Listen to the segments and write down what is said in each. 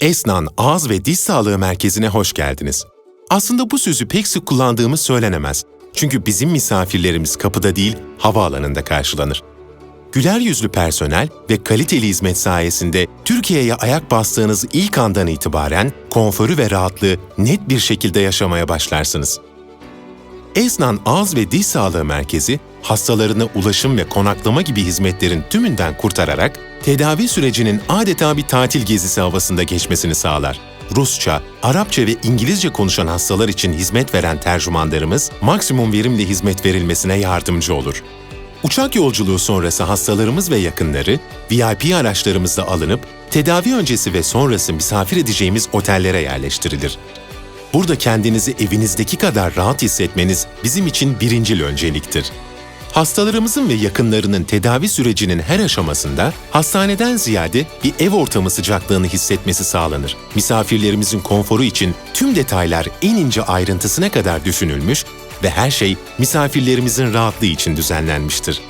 Esnan Ağız ve Diş Sağlığı Merkezi'ne hoş geldiniz. Aslında bu sözü pek sık kullandığımız söylenemez. Çünkü bizim misafirlerimiz kapıda değil, havaalanında karşılanır. Güler yüzlü personel ve kaliteli hizmet sayesinde Türkiye'ye ayak bastığınız ilk andan itibaren konforu ve rahatlığı net bir şekilde yaşamaya başlarsınız. Esnan Ağız ve Diş Sağlığı Merkezi, hastalarına ulaşım ve konaklama gibi hizmetlerin tümünden kurtararak tedavi sürecinin adeta bir tatil gezisi havasında geçmesini sağlar. Rusça, Arapça ve İngilizce konuşan hastalar için hizmet veren tercümanlarımız maksimum verimle hizmet verilmesine yardımcı olur. Uçak yolculuğu sonrası hastalarımız ve yakınları VIP araçlarımızla alınıp tedavi öncesi ve sonrası misafir edeceğimiz otellere yerleştirilir. Burada kendinizi evinizdeki kadar rahat hissetmeniz bizim için birincil önceliktir. Hastalarımızın ve yakınlarının tedavi sürecinin her aşamasında hastaneden ziyade bir ev ortamı sıcaklığını hissetmesi sağlanır. Misafirlerimizin konforu için tüm detaylar en ince ayrıntısına kadar düşünülmüş ve her şey misafirlerimizin rahatlığı için düzenlenmiştir.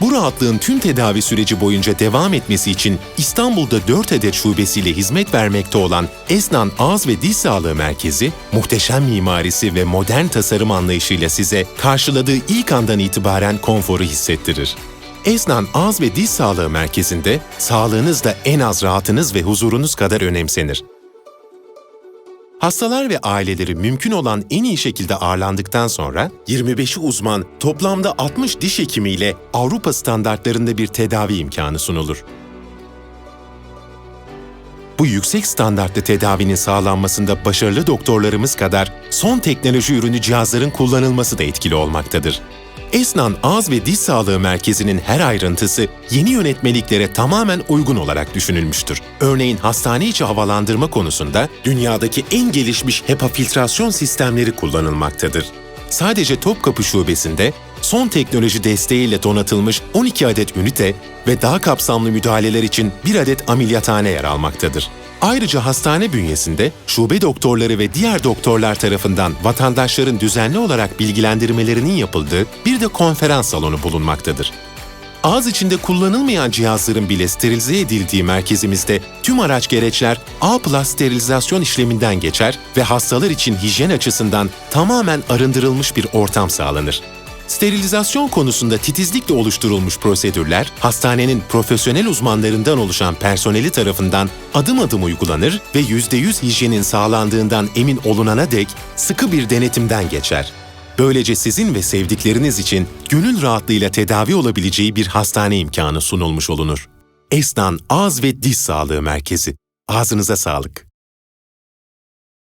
Bu rahatlığın tüm tedavi süreci boyunca devam etmesi için İstanbul'da 4 adet şubesiyle hizmet vermekte olan Esnan Ağız ve Diş Sağlığı Merkezi, muhteşem mimarisi ve modern tasarım anlayışıyla size karşıladığı ilk andan itibaren konforu hissettirir. Esnan Ağız ve Diş Sağlığı Merkezi'nde sağlığınız da en az rahatınız ve huzurunuz kadar önemsenir. Hastalar ve aileleri mümkün olan en iyi şekilde ağırlandıktan sonra 25'i uzman toplamda 60 diş hekimiyle Avrupa standartlarında bir tedavi imkanı sunulur. Bu yüksek standartlı tedavinin sağlanmasında başarılı doktorlarımız kadar son teknoloji ürünü cihazların kullanılması da etkili olmaktadır. Esnan Ağız ve Diş Sağlığı Merkezi'nin her ayrıntısı yeni yönetmeliklere tamamen uygun olarak düşünülmüştür. Örneğin hastane içi havalandırma konusunda dünyadaki en gelişmiş HEPA filtrasyon sistemleri kullanılmaktadır. Sadece Topkapı Şubesi'nde son teknoloji desteğiyle donatılmış 12 adet ünite ve daha kapsamlı müdahaleler için bir adet ameliyathane yer almaktadır. Ayrıca hastane bünyesinde şube doktorları ve diğer doktorlar tarafından vatandaşların düzenli olarak bilgilendirmelerinin yapıldığı bir de konferans salonu bulunmaktadır. Ağız içinde kullanılmayan cihazların bile sterilize edildiği merkezimizde tüm araç gereçler A+ sterilizasyon işleminden geçer ve hastalar için hijyen açısından tamamen arındırılmış bir ortam sağlanır. Sterilizasyon konusunda titizlikle oluşturulmuş prosedürler, hastanenin profesyonel uzmanlarından oluşan personeli tarafından adım adım uygulanır ve %100 hijyenin sağlandığından emin olunana dek sıkı bir denetimden geçer. Böylece sizin ve sevdikleriniz için gönül rahatlığıyla tedavi olabileceği bir hastane imkanı sunulmuş olunur. Esnan Ağız ve Diş Sağlığı Merkezi. Ağzınıza sağlık.